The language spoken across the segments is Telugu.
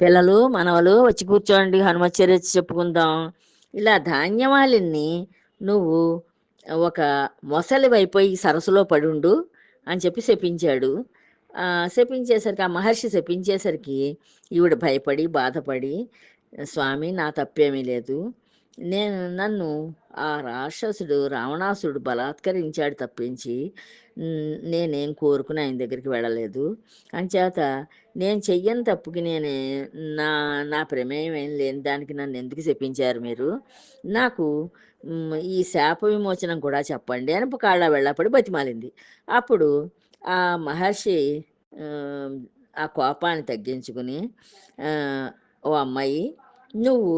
పిల్లలు మనవలు వచ్చి కూర్చోండి హనుమత్ చరిత్ర చెప్పుకుందాం. ఇలా ధాన్యమాలిని నువ్వు ఒక మొసలి మొసలివైపోయి సరస్సులో పడుండు అని చెప్పి శపించాడు. శపించేసరికి ఆ మహర్షి శపించేసరికి ఈవిడ భయపడి బాధపడి స్వామి నా తప్పేమీ లేదు. నేను నన్ను ఆ రాక్షసుడు రావణాసుడు బలాత్కరించాడు తప్పించి నేనేం కోరుకుని ఆయన దగ్గరికి వెళ్ళలేదు. అంచేత నేను చెయ్యని తప్పుకి నేను నా నా ప్రమేయం ఏం లేని దానికి నన్ను ఎందుకు చెప్పించారు మీరు? నాకు ఈ శాప విమోచనం కూడా చెప్పండి అని కాళ్ళ వెళ్ళపడి బతిమాలింది. అప్పుడు ఆ మహర్షి ఆ, కోపాన్ని తగ్గించుకుని ఓ అమ్మాయి నువ్వు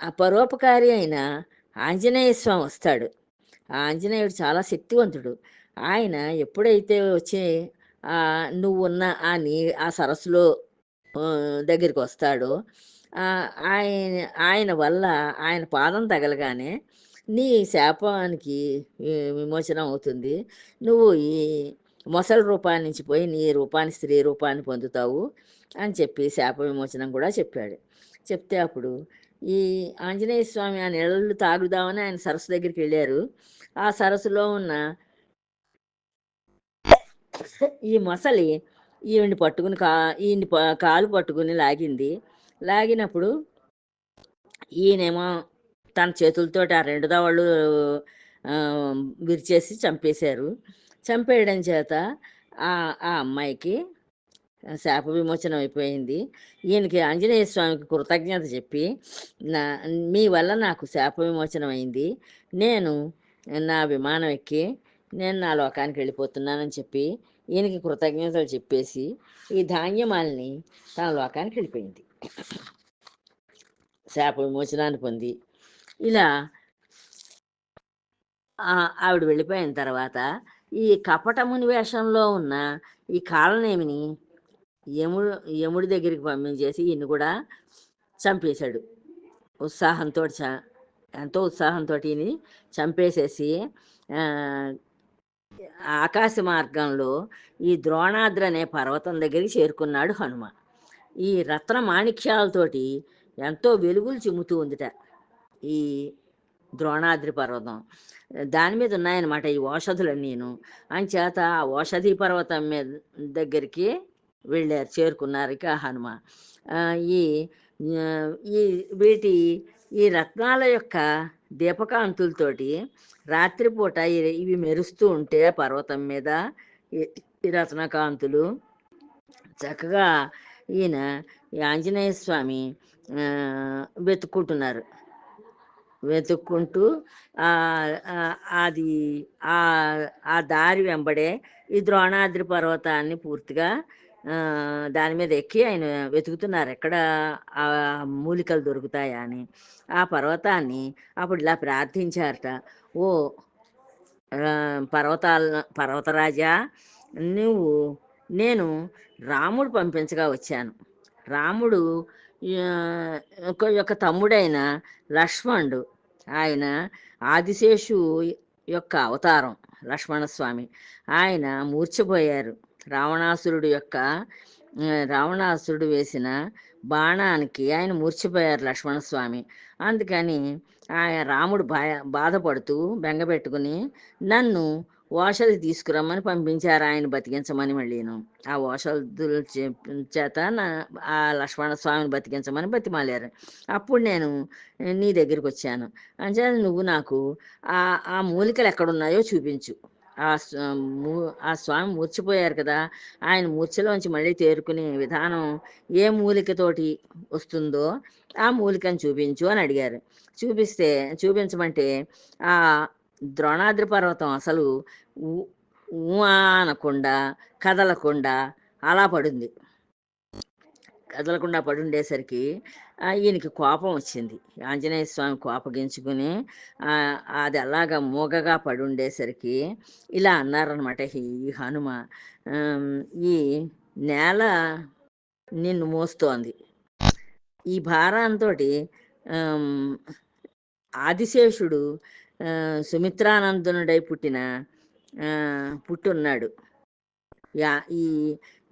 ఆ అపరోపకారి అయిన ఆంజనేయ స్వామి వస్తాడు. ఆ ఆంజనేయుడు చాలా శక్తివంతుడు. ఆయన ఎప్పుడైతే వచ్చి ఆ నువ్వు ఉన్న ఆ నీ ఆ సరస్సులో దగ్గరికి వస్తాడో ఆయన ఆయన వల్ల ఆయన పాదం తగలగానే నీ శాపానికి విమోచనం అవుతుంది. నువ్వు ఈ మొసలి రూపాన్ని నుంచి పోయి నీ రూపాన్ని స్త్రీ రూపాన్ని పొందుతావు అని చెప్పి శాప విమోచనం కూడా చెప్పాడు. చెప్తే అప్పుడు ఈ ఆంజనేయ స్వామి ఆ నీళ్ళు తాగుదామని ఆయన సరస్సు దగ్గరికి వెళ్ళారు. ఆ సరస్సులో ఉన్న ఈ మొసలి ఈవిని పట్టుకుని కా ఈయన్ని ప- కాలు పట్టుకుని లాగింది. లాగినప్పుడు ఈయనేమో తన చేతులతో ఆ రెండు దవాళ్ళు విరిచేసి చంపేశారు. చంపేయడం చేత ఆ అమ్మాయికి శాప విమోచనం అయిపోయింది. ఈయనకి ఆంజనేయ స్వామికి కృతజ్ఞత చెప్పి నా మీ వల్ల నాకు శాప విమోచనం అయింది. నేను నా విమానం ఎక్కి నేను నా లోకానికి వెళ్ళిపోతున్నానని చెప్పి ఈయనకి కృతజ్ఞతలు చెప్పేసి ఈ ధాన్యమాలని తన లోకానికి వెళ్ళిపోయింది. శాప విమోచనాన్ని పొంది ఇలా ఆవిడ వెళ్ళిపోయిన తర్వాత ఈ కపటముని వేషంలో ఉన్న ఈ కాలనేమిని యముడు యముడి దగ్గరికి పంపించేసి ఈయన్ని కూడా చంపేశాడు. ఉత్సాహంతో చ ఎంతో ఉత్సాహంతో ఈయన చంపేసేసి ఆకాశ మార్గంలో ఈ ద్రోణాద్రి అనే పర్వతం దగ్గరికి చేరుకున్నాడు హనుమ. ఈ రత్న మాణిక్యాలతోటి ఎంతో వెలుగులు చిమ్ముతూ ఉందిట ఈ ద్రోణాద్రి పర్వతం. దాని మీద ఉన్నాయన్నమాట ఈ ఓషధులన్నీను చేత ఆ ఓషధి పర్వతం మీద దగ్గరికి వెళ్ళారు చేరుకున్నారు ఇక హనుమ. ఈ ఈ వీటి ఈ రత్నాల యొక్క దీపకాంతులతోటి రాత్రిపూట ఇవి మెరుస్తూ ఉంటే పర్వతం మీద ఈ- రత్నకాంతులు చక్కగా ఈయన ఈ ఆంజనేయ స్వామి వెతుక్కుంటున్నారు. వెతుక్కుంటూ అది ఆ దారి వెంబడే ఈ ద్రోణాద్రి పర్వతాన్ని పూర్తిగా దాని మీద ఎక్కి ఆయన వెతుకుతున్నారు ఎక్కడ ఆ మూలికలు దొరుకుతాయా అని. ఆ పర్వతాన్ని అప్పుడు ఇలా ప్రార్థించారట. ఓ పర్వతాల పర్వతరాజా నువ్వు నేను రాముడు పంపించగా వచ్చాను. రాముడు ఒక యొక్క తమ్ముడైన లక్ష్మణుడు. ఆయన ఆదిశేషు యొక్క అవతారం లక్ష్మణస్వామి. ఆయన మూర్చిపోయారు రావణాసురుడు యొక్క రావణాసురుడు వేసిన బాణానికి ఆయన మూర్ఛపోయారు లక్ష్మణస్వామి. అందుకని ఆయన రాముడు బా బాధపడుతూ బెంగపెట్టుకుని నన్ను ఓషధి తీసుకురమ్మని పంపించారు ఆయన బతికించమని మళ్ళీను. ఆ ఓషధుల చే- చేత నా ఆ లక్ష్మణ స్వామిని బతికించమని బతిమాలారు. అప్పుడు నేను నీ దగ్గరికి వచ్చాను. అంచేత నువ్వు నాకు ఆ ఆ మూలికలు ఎక్కడున్నాయో చూపించు. ఆ మూ- ఆ స్వామి మూర్చిపోయారు కదా ఆయన మూర్ఛలోంచి మళ్ళీ తేరుకునే విధానం ఏ మూలికతోటి వస్తుందో ఆ మూలికను చూపించు అని అడిగారు. చూపిస్తే చూపించమంటే ఆ ద్రోణాద్రి పర్వతం అసలు ఊ- ఊ అనకుండా కదలకుండా అలా పడింది. కదలకుండా పడుండేసరికి ఈయనకి కోపం వచ్చింది. ఆంజనేయ స్వామి కోపగించుకుని అది అలాగా మూగగా పడుండేసరికి ఇలా అన్నారనమాట ఈ హనుమ ఈ నేల నిన్ను మోస్తోంది. ఈ భారంతో ఆదిశేషుడు సుమిత్రానందనుడై పుట్టిన పుట్టున్నాడు. యా ఈ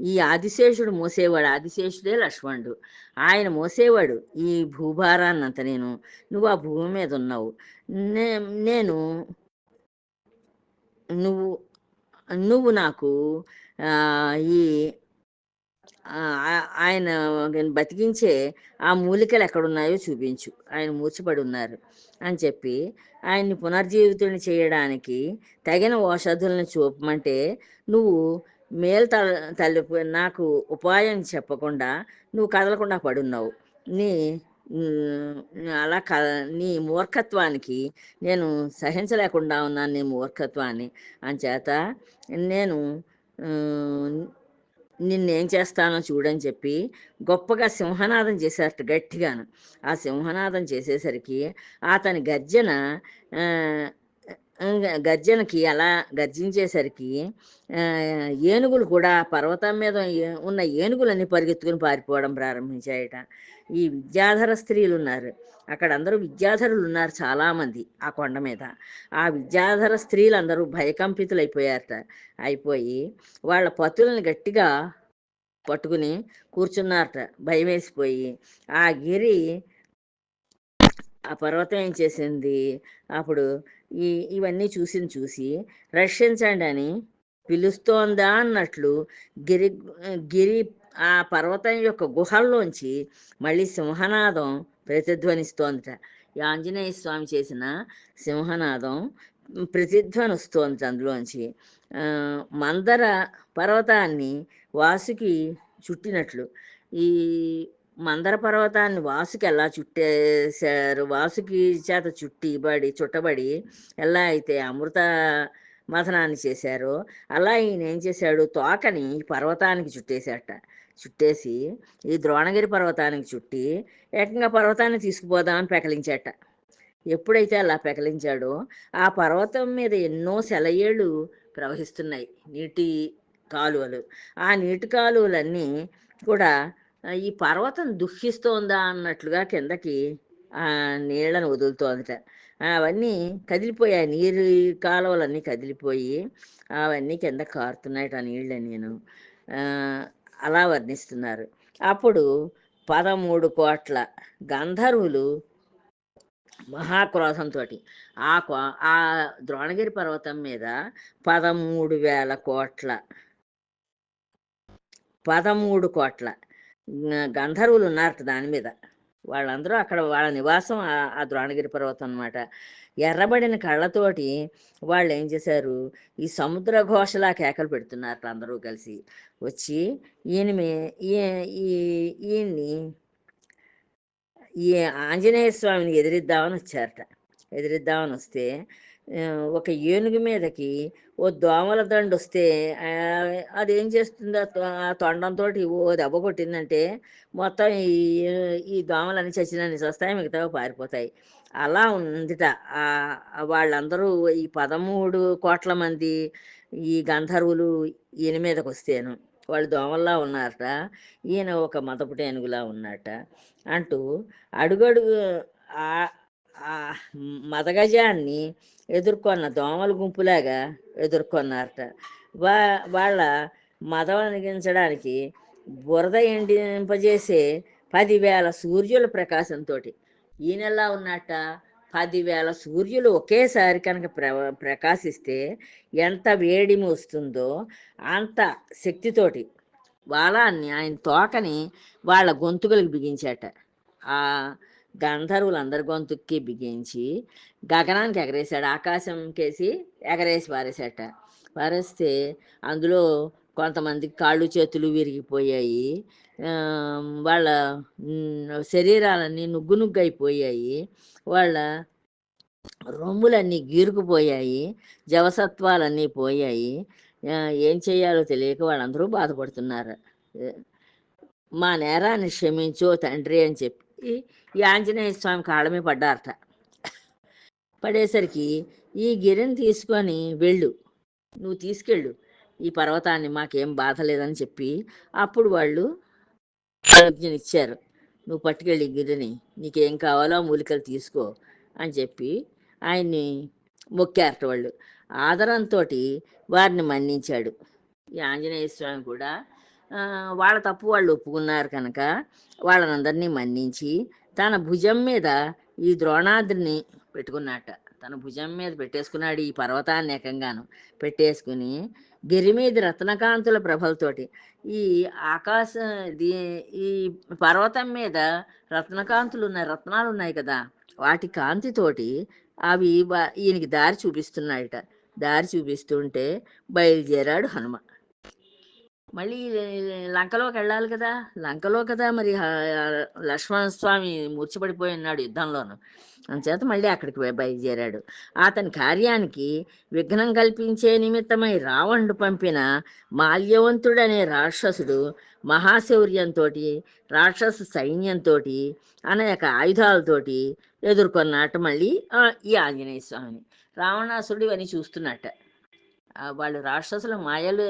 ఈ ఆదిశేషుడు మోసేవాడు ఆదిశేషుడే లక్ష్మణుడు. ఆయన మోసేవాడు ఈ భూభారాన్నంత నేను. నువ్వు ఆ భూమి మీద ఉన్నావు. నే నేను నువ్వు నువ్వు నాకు ఈ ఆయన బతికించే ఆ మూలికలు ఎక్కడున్నాయో చూపించు. ఆయన మూర్చబడి ఉన్నారు అని చెప్పి ఆయన్ని పునర్జీవితుని చేయడానికి తగిన ఔషధులను చూపమంటే నువ్వు మేలు తల తల్లి నాకు ఉపాయం చెప్పకుండా నువ్వు కదలకుండా పడున్నావు. నీ అలా క నీ మూర్ఖత్వానికి నేను సహించలేకుండా ఉన్నాను నీ మూర్ఖత్వాన్ని. అంచేత నేను నిన్నేం చేస్తానో చూడని చెప్పి గొప్పగా సింహనాదం చేశారట గట్టిగాను. ఆ సింహనాదం చేసేసరికి అతని గర్జన గర్జనకి అలా గర్జించేసరికి ఏనుగులు కూడా పర్వతం మీద ఉన్న ఏనుగులన్నీ పరిగెత్తుకుని పారిపోవడం ప్రారంభించాయట. ఈ విద్యాధర స్త్రీలు ఉన్నారు అక్కడ అందరూ విద్యాధరులు ఉన్నారు చాలామంది ఆ కొండ మీద. ఆ విద్యాధర స్త్రీలు అందరూ భయకంపితులు అయిపోయారట అయిపోయి వాళ్ళ పతులను గట్టిగా పట్టుకుని కూర్చున్నారట. భయం వేసిపోయి ఆ గిరి ఆ పర్వతం ఏం చేసింది? అప్పుడు ఈ ఇవన్నీ చూసి చూసి రక్షించండి అని పిలుస్తోందా అన్నట్లు గిరి గిరి ఆ పర్వతం యొక్క గుహల్లోంచి మళ్ళీ సింహనాదం ప్రతిధ్వనిస్తోందట. ఈ ఆంజనేయ స్వామి చేసిన సింహనాదం ప్రతిధ్వనిస్తోంది అందులోంచి. మందర పర్వతాన్ని వాసుకి చుట్టినట్లు. ఈ మందర పర్వతాన్ని వాసుకి ఎలా చుట్టేశారు? వాసుకి చేత చుట్టిబడి చుట్టబడి ఎలా అయితే అమృత మథనాన్ని చేశారో అలా ఈయన ఏం చేశాడు? తోకని పర్వతానికి చుట్టేశాట చుట్టేసి ఈ ద్రోణగిరి పర్వతానికి చుట్టి ఏకంగా పర్వతాన్ని తీసుకుపోదామని పెకలించాట ఎప్పుడైతే అలా పెకలించాడో ఆ పర్వతం మీద ఎన్నో సెలయేళ్ళు ప్రవహిస్తున్నాయి. నీటి కాలువలు. ఆ నీటి కాలువలన్నీ కూడా ఈ పర్వతం దుఃఖిస్తోందా అన్నట్లుగా కిందకి ఆ నీళ్ళను వదులుతోందట. అవన్నీ కదిలిపోయాయి. నీరు కాలువలన్నీ కదిలిపోయి అవన్నీ కింద కారుతున్నాయట ఆ నీళ్ళని నేను. అలా వర్ణిస్తున్నారు. అప్పుడు పదమూడు కోట్ల గంధర్వులు మహాక్రోధంతో ఆ కో ఆ ద్రోణగిరి పర్వతం మీద పదమూడు వేల కోట్ల పదమూడు కోట్ల గంధర్వులు ఉన్నారట దాని మీద. వాళ్ళందరూ అక్కడ వాళ్ళ నివాసం ఆ- ద్రోణగిరి పర్వతం అన్నమాట. ఎర్రబడిన కళ్ళతోటి వాళ్ళు ఏం చేశారు? ఈ సముద్ర ఘోషలా కేకలు పెడుతున్నారు అందరూ కలిసి. వచ్చి ఈయన ఈ- ఈ- ఈయన్ని ఈ ఆంజనేయ స్వామిని ఎదిరిద్దామని వచ్చారట. ఎదిరిద్దామని వస్తే ఒక ఏనుగు మీదకి ఓ దోమల దండు వస్తే అది అదేం చేస్తుంది? ఆ తొండంతో ఓ దెబ్బ కొట్టిందంటే మొత్తం ఈ ఈ దోమలన్నీ చచ్చినన్ని వస్తాయి మిగతా పారిపోతాయి. అలా ఉందిట. వాళ్ళందరూ ఈ పదమూడు కోట్ల మంది ఈ గంధర్వులు ఈయన మీదకి వస్తేను వాళ్ళు దోమల్లా ఉన్నారట. ఈయన ఒక మతపుట ఏనుగులా ఉన్నట అంటూ అడుగడుగు మదగజాన్ని ఎదుర్కొన్న దోమల గుంపులాగా ఎదుర్కొన్నారట. వా వాళ్ళ మతం అనిగించడానికి బురద ఎండింపజేసే పదివేల సూర్యుల ప్రకాశంతో ఈయనెలా ఉన్నట్ట పదివేల సూర్యులు ఒకేసారి కనుక ప్ర ప్రకాశిస్తే ఎంత వేడిమి వస్తుందో అంత శక్తితోటి వాళ్ళని ఆయన తోకని వాళ్ళ గొంతుకలకు బిగించాట ఆ గంధర్వులందరి గొంతుక్కి బిగించి గగనానికి ఎగరేశాడు ఆకాశం కేసి ఎగరేసి పారేశాట పారేస్తే అందులో కొంతమంది కాళ్ళు చేతులు విరిగిపోయాయి వాళ్ళ శరీరాలన్నీ నుగ్గు నుగ్గు అయిపోయాయి వాళ్ళ రొమ్ములన్నీ గీరుకుపోయాయి జవసత్వాలన్నీ పోయాయి. ఏం చేయాలో తెలియక వాళ్ళందరూ బాధపడుతున్నారు. మా నేరాన్ని క్షమించో తండ్రి అని చెప్పి ఈ ఆంజనేయ స్వామి కాళ్ళ మీద పడ్డారట. పడేసరికి ఈ గిరిని తీసుకొని వెళ్ళు నువ్వు తీసుకెళ్ళు ఈ పర్వతాన్ని మాకేం బాధ లేదని చెప్పి అప్పుడు వాళ్ళు ఇచ్చారు నువ్వు పట్టుకెళ్ళి ఈ గిరిని నీకేం కావాలో ఆ మూలికలు తీసుకో అని చెప్పి ఆయన్ని మొక్కారట వాళ్ళు. ఆదరంతో వారిని మన్నించాడు. ఈ ఆంజనేయ స్వామి కూడా వాళ్ళ తప్పు వాళ్ళు ఒప్పుకున్నారు కనుక వాళ్ళనందరినీ మన్నించి తన భుజం మీద ఈ ద్రోణాద్రిని పెట్టుకున్నట్ట తన భుజం మీద పెట్టేసుకున్నాడు ఈ పర్వతాన్ని ఏకంగాను. పెట్టేసుకుని గిరి మీద రత్నకాంతుల ప్రభలతోటి ఈ ఆకాశ దీ- ఈ పర్వతం మీద రత్నకాంతులు ఉన్నాయి రత్నాలు ఉన్నాయి కదా వాటి కాంతితోటి అవి ఈయనకి దారి చూపిస్తున్నాయట. దారి చూపిస్తుంటే బయలుదేరాడు హనుమ. మళ్ళీ లంకలోకి వెళ్ళాలి కదా. లంకలో కదా మరి లక్ష్మణ స్వామి మూర్చిపడిపోయి ఉన్నాడు యుద్ధంలోను. అంచేత మళ్ళీ అక్కడికి బయలుదేరాడు. అతని కార్యానికి విఘ్నం కల్పించే నిమిత్తమై రావణుడు పంపిన మాల్యవంతుడనే రాక్షసుడు మహాశౌర్యంతో రాక్షస సైన్యంతో అనేక ఆయుధాలతోటి ఎదుర్కొన్నట్టు మళ్ళీ ఈ ఆంజనేయ స్వామిని. రావణాసురుడు ఇవన్నీ చూస్తున్నట్ట. వాళ్ళు రాక్షసుల మాయలు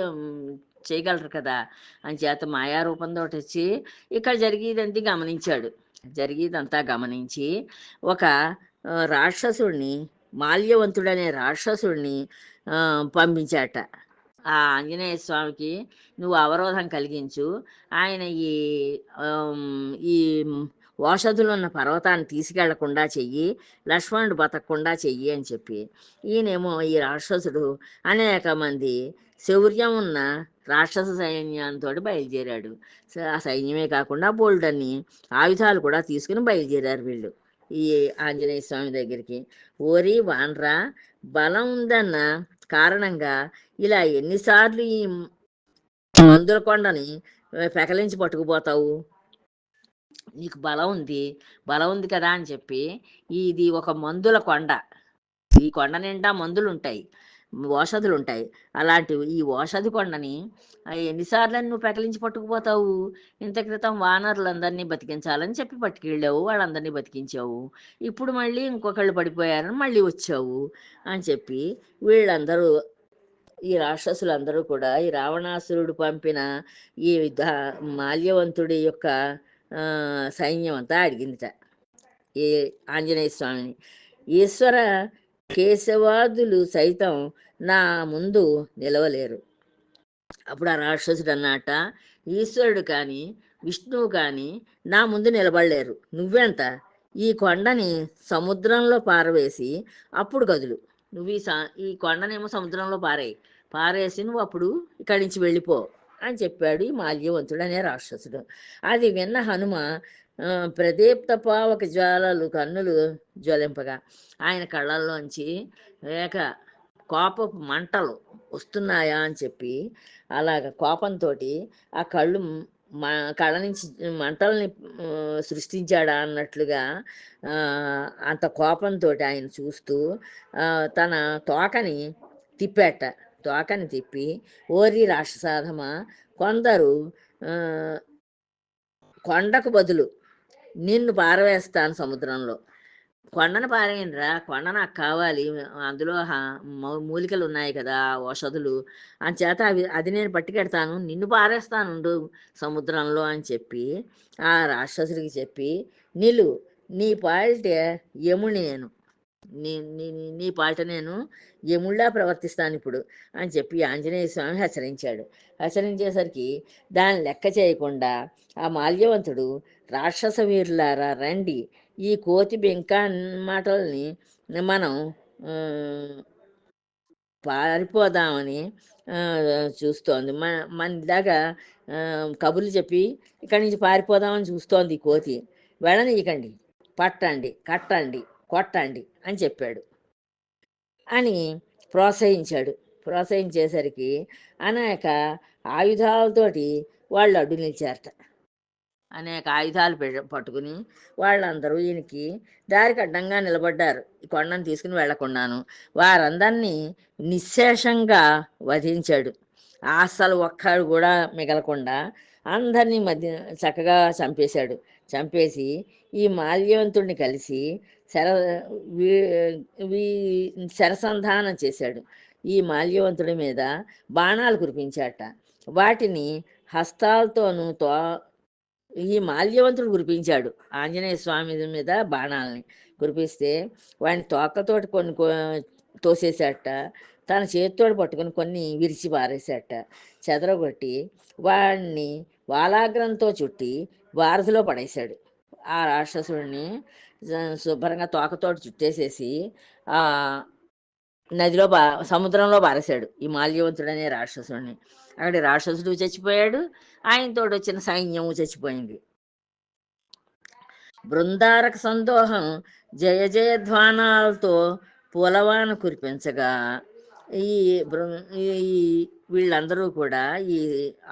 చేయగలరు కదా! అని చేత మాయారూపంతో వచ్చి ఇక్కడ జరిగేదంతా గమనించాడు. జరిగేదంతా గమనించి ఒక రాక్షసుడిని మాల్యవంతుడనే రాక్షసుడిని పంపించాట. ఆ ఆంజనేయ స్వామికి నువ్వు అవరోధం కలిగించు. ఆయన ఈ ఈ ఓషధులు ఉన్న పర్వతాన్ని తీసుకెళ్ళకుండా చెయ్యి లక్ష్మణుడు బతకకుండా చెయ్యి అని చెప్పి. ఈయనేమో ఈ రాక్షసుడు అనేక మంది శౌర్యం ఉన్న రాక్షస సైన్యంతో బయలుదేరాడు. ఆ సైన్యమే కాకుండా బోల్డన్ని ఆయుధాలు కూడా తీసుకుని బయలుదేరారు వీళ్ళు. ఈ ఆంజనేయ స్వామి దగ్గరికి. ఓరి వాన్రా బలం ఉందన్న కారణంగా ఇలా ఎన్నిసార్లు ఈ మందుల కొండని పెకలించి పట్టుకుపోతావు? నీకు బలం ఉంది బలం ఉంది కదా అని చెప్పి ఇది ఒక మందుల కొండ. ఈ కొండ నిండా మందులు ఉంటాయి ఓషధులు ఉంటాయి అలాంటివి. ఈ ఓషధి కొండని ఎన్నిసార్లు నువ్వు పెకలించి పట్టుకుపోతావు? ఇంత క్రితం వానరులందరినీ బతికించాలని చెప్పి పట్టుకెళ్ళావు. వాళ్ళందరినీ బతికించావు. ఇప్పుడు మళ్ళీ ఇంకొకళ్ళు పడిపోయారని మళ్ళీ వచ్చావు అని చెప్పి వీళ్ళందరూ ఈ రాక్షసులందరూ కూడా ఈ రావణాసురుడు పంపిన ఈ ద- మాల్యవంతుడి యొక్క సైన్యం అంతా అడిగిందిట. ఈ ఆంజనేయ స్వామిని. ఈశ్వర కేశవాదులు సైతం నా ముందు నిలవలేరు. అప్పుడు ఆ రాక్షసుడు అన్నట ఈశ్వరుడు కానీ విష్ణువు కానీ నా ముందు నిలబడలేరు. నువ్వెంత? ఈ కొండని సముద్రంలో పారవేసి అప్పుడు గదులు నువ్వు ఈ సా ఈ కొండనేమో సముద్రంలో పారేయి. పారేసి నువ్వు అప్పుడు ఇక్కడి నుంచి వెళ్ళిపో. అని చెప్పాడు ఈ మాల్యవంతుడు అనే రాక్షసుడు. అది విన్న హనుమ ప్రదీప్త పావక జ్వాలలు కన్నులు జ్వలింపగా ఆయన కళ్ళల్లోంచి లేక కోపపు మంటలు వస్తున్నాయా? అని చెప్పి అలాగ కోపంతో ఆ కళ్ళు మ కళ్ళ నుంచి మంటల్ని సృష్టించాడా అన్నట్లుగా అంత కోపంతో ఆయన చూస్తూ తన తోకని తిప్పాట. తోకని తిప్పి ఓరి రాక్షసాధమ కొందరు కొండకు బదులు నిన్ను పారవేస్తాను సముద్రంలో. కొండను పారేయండిరా కొండ నాకు కావాలి అందులో హ- మూలికలు ఉన్నాయి కదా ఔషధులు. అని చేత అవి అది నేను పట్టుకెడతాను నిన్ను పారేస్తాను సముద్రంలో అని చెప్పి ఆ రాక్షసుడికి చెప్పి నిలు నీ పాలిటే యముని నేను. నీ నీ నీ- నీ పాట నేను యముళ్ళా ప్రవర్తిస్తాను ఇప్పుడు అని చెప్పి ఆంజనేయ స్వామి హెచ్చరించాడు. హెచ్చరించేసరికి దాన్ని లెక్క చేయకుండా ఆ మాల్యవంతుడు రాక్షస వీరులారా రండి ఈ కోతి బెంక మాటల్ని మనం పారిపోదామని చూస్తోంది. మన మన ఇలాగా కబుర్లు చెప్పి ఇక్కడి నుంచి పారిపోదామని చూస్తోంది ఈ కోతి. వెళ్ళనీయకండి పట్టండి కట్టండి. కొట్టండి అని చెప్పాడు. అని ప్రోత్సహించాడు. ప్రోత్సహించేసరికి అనేక ఆయుధాలతోటి వాళ్ళు అడ్డు నిలిచారట. అనేక ఆయుధాలు పె- పట్టుకుని వాళ్ళందరూ ఈయనకి దారికి అడ్డంగా నిలబడ్డారు. ఈ కొండను తీసుకుని వెళ్ళకుండాను వారందరినీ నిశ్శేషంగా వధించాడు. అస్సలు ఒక్కడు కూడా మిగలకుండా అందరినీ మధ్య చక్కగా చంపేశాడు. చంపేసి ఈ మాల్యవంతుడిని కలిసి శర వీ- వీ- శరసంధానం చేశాడు. ఈ మాల్యవంతుడి మీద బాణాలు కురిపించాట. వాటిని హస్తాలతోనూ తో ఈ మాల్యవంతుడు కురిపించాడు ఆంజనేయ స్వామి మీద బాణాలని. కురిపిస్తే వాడిని తోకతోటి కొన్ని తోసేసాట తన చేతితోడు పట్టుకుని కొన్ని విరిచి పారేసేట. చెదరగొట్టి వాడిని వాలాగ్రంతో చుట్టి వారధిలో పడేశాడు. ఆ రాక్షసుడిని శుభ్రంగా తోకతోటి చుట్టేసేసి ఆ నదిలో బా సముద్రంలో పారేశాడు ఈ మాల్యవంతుడు అనే రాక్షసుడిని. అక్కడ రాక్షసుడు చచ్చిపోయాడు. ఆయనతోటి వచ్చిన సైన్యము చచ్చిపోయింది. బృందారక సందోహం జయ జయధ్వానాలతో పూలవాన కురిపించగా ఈ బృ ఈ వీళ్ళందరూ కూడా ఈ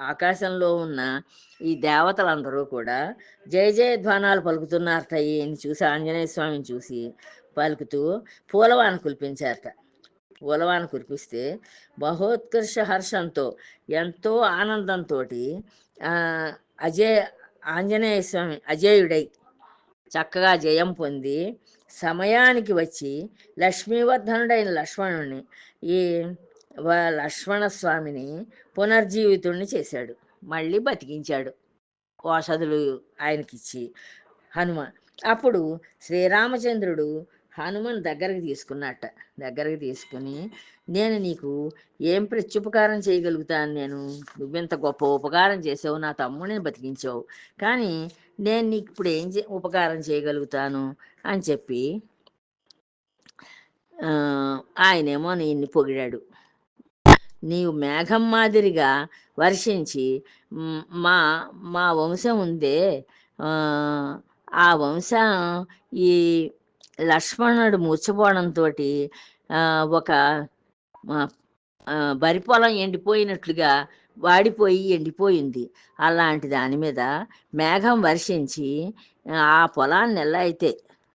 ఆకాశంలో ఉన్న ఈ దేవతలందరూ కూడా జయ జయధ్వానాలు పలుకుతున్నారట ఈయన చూసి ఆంజనేయ స్వామిని చూసి పలుకుతూ పూలవాన కురిపించారట. పూలవాన కురిపిస్తే బహోత్కర్ష హర్షంతో ఎంతో ఆనందంతో అజయ ఆంజనేయ స్వామి అజేయుడై చక్కగా జయం పొంది సమయానికి వచ్చి లక్ష్మీవర్ధనుడైన లక్ష్మణుని ఈ వ- లక్ష్మణ స్వామిని పునర్జీవితుడిని చేశాడు. మళ్ళీ బతికించాడు. ఔషధులు ఆయనకిచ్చి హనుమ అప్పుడు శ్రీరామచంద్రుడు హనుమన్ దగ్గరికి తీసుకున్నట్ట. దగ్గరికి తీసుకుని నేను నీకు ఏం ప్రత్యుపకారం చేయగలుగుతాను? నేను నువ్వెంత గొప్ప ఉపకారం చేసావు? నా తమ్ముడిని బతికించావు. కానీ నేను నీకు ఇప్పుడు ఏం చే ఉపకారం చేయగలుగుతాను అని చెప్పి ఆయనేమో నిన్ను పొగిడాడు. నీవు మేఘం మాదిరిగా వర్షించి మా మా వంశం ఉందే ఆ, వంశం ఈ లక్ష్మణుడు మూర్చపోవడంతో ఒక బరి పొలం ఎండిపోయినట్లుగా వాడిపోయి ఎండిపోయింది. అలాంటి దాని మీద మేఘం వర్షించి ఆ పొలాన్ని ఎలా అయితే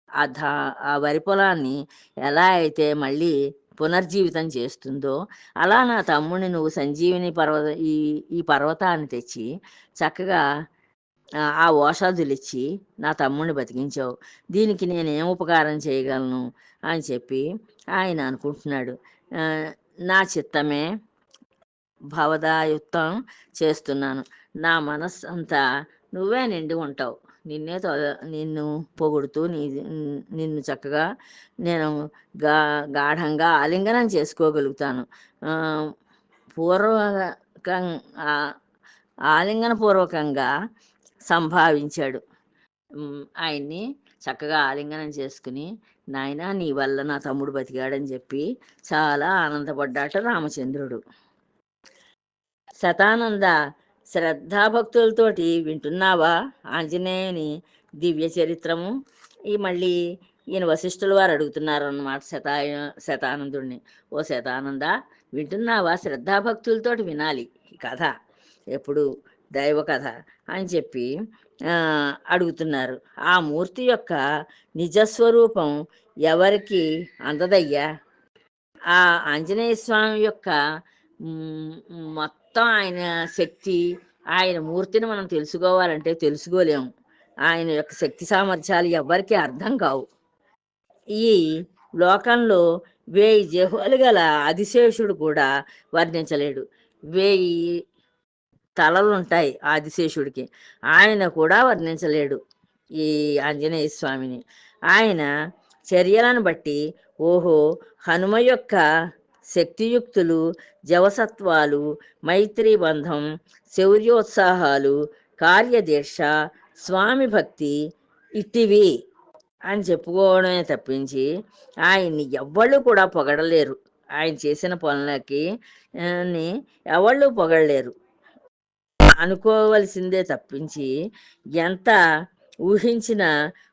ఆ ధా ఆ వరి పొలాన్ని ఎలా అయితే మళ్ళీ పునర్జీవితం చేస్తుందో అలా నా తమ్ముడిని నువ్వు సంజీవిని పర్వత ఈ ఈ పర్వతాన్ని తెచ్చి చక్కగా ఆ, ఆ ఓషాదులు ఇచ్చి నా తమ్ముడిని బతికించావు. దీనికి నేనేం ఉపకారం చేయగలను అని చెప్పి ఆయన అనుకుంటున్నాడు. నా చిత్తమే భవదాయుక్తం చేస్తున్నాను. నా మనస్సు అంతా నువ్వే నిండి ఉంటావు. నిన్నే తొ- నిన్ను పొగుడుతూ నీ నిన్ను చక్కగా నేను గా గాఢంగా ఆలింగనం చేసుకోగలుగుతాను. ఆ, పూర్వకం ఆలింగన పూర్వకంగా సంభావించాడు. ఆయన్ని చక్కగా ఆలింగనం చేసుకుని నాయనా నీ వల్ల నా తమ్ముడు బతికాడని చెప్పి చాలా ఆనందపడ్డాట రామచంద్రుడు. శతానంద శ్రద్ధాభక్తులతోటి వింటున్నావా? ఆంజనేయుని దివ్య చరిత్రము. ఈ మళ్ళీ ఈయన వశిష్ఠుల వారు అడుగుతున్నారు అన్నమాట శతాయ శతానందుడిని. ఓ శతానంద వింటున్నావా? శ్రద్ధాభక్తులతోటి వినాలి ఈ కథ. ఎప్పుడు? దైవ కథ అని చెప్పి అడుగుతున్నారు. ఆ మూర్తి యొక్క నిజస్వరూపం ఎవరికి అందదయ్యా? ఆ ఆంజనేయ స్వామి యొక్క మొత్తం మొత్తం ఆయన శక్తి ఆయన మూర్తిని మనం తెలుసుకోవాలంటే తెలుసుకోలేము ఆయన యొక్క శక్తి సామర్థ్యాలు ఎవ్వరికీ అర్థం కావు. ఈ లోకంలో వేయి జహోలు గల ఆదిశేషుడు కూడా వర్ణించలేడు. వేయి తలలు ఉంటాయి ఆదిశేషుడికి. ఆయన కూడా వర్ణించలేడు ఈ ఆంజనేయ స్వామిని. ఆయన చర్యలను బట్టి ఓహో హనుమ యొక్క శక్తియుక్తులు జవసత్వాలు మైత్రీ బంధం శౌర్యోత్సాహాలు కార్యదీక్ష స్వామి భక్తి ఇట్టివి అని చెప్పుకోవడమే తప్పించి ఆయన్ని ఎవ్వళ్ళు కూడా పొగడలేరు. ఆయన చేసిన పనులకి ని ఎవళ్ళు పొగడలేరు. అనుకోవలసిందే తప్పించి ఎంత ఊహించినా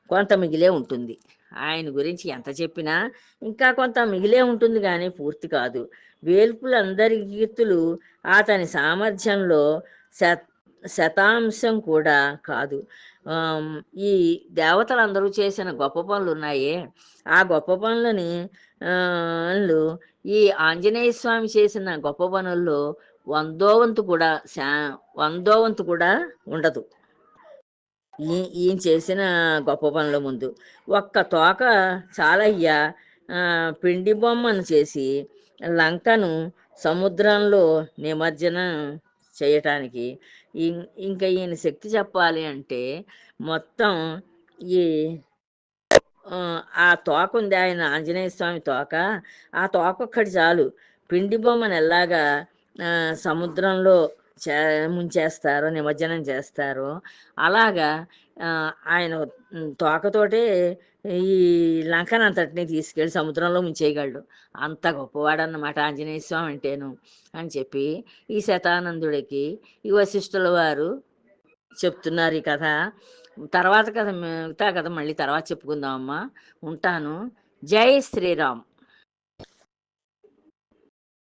కొంత మిగిలే ఉంటుంది. ఆయన గురించి ఎంత చెప్పినా ఇంకా కొంత మిగిలే ఉంటుంది కానీ పూర్తి కాదు. వేల్పులందరి కీర్తులు అతని సామర్థ్యంలో శ శతాంశం కూడా కాదు. ఈ దేవతలందరూ చేసిన గొప్ప పనులు ఉన్నాయే ఆ గొప్ప పనులని ఈ ఆంజనేయ స్వామి చేసిన గొప్ప పనుల్లో వందో వంతు కూడా శా వందో వంతు కూడా ఉండదు. ఈయన చేసిన గొప్ప పనుల ముందు. ఒక్క తోక చాలయ్య. పిండి బొమ్మను చేసి లంకను సముద్రంలో నిమజ్జనం చేయటానికి ఇం- ఇంకా ఈయన శక్తి చెప్పాలి అంటే మొత్తం ఈ ఆ, తోక ఉంది. ఆయన ఆంజనేయ స్వామి తోక. ఆ తోక ఒక్కటి చాలు. పిండి బొమ్మను ఎలాగా సముద్రంలో చే ముంచేస్తారు నిమజ్జనం చేస్తారు. అలాగా ఆయన తోకతోటే ఈ లంకనంతటిని తీసుకెళ్ళి సముద్రంలో ముంచేయగలడు. అంత గొప్పవాడన్నమాట ఆంజనేయ స్వామి అంటేను అని చెప్పి ఈ శతానందుడికి ఈ వశిష్ఠుల వారు చెప్తున్నారు ఈ కథ. తర్వాత కథ మిగతా కథ మళ్ళీ తర్వాత చెప్పుకుందామమ్మా. ఉంటాను. జై శ్రీరామ్.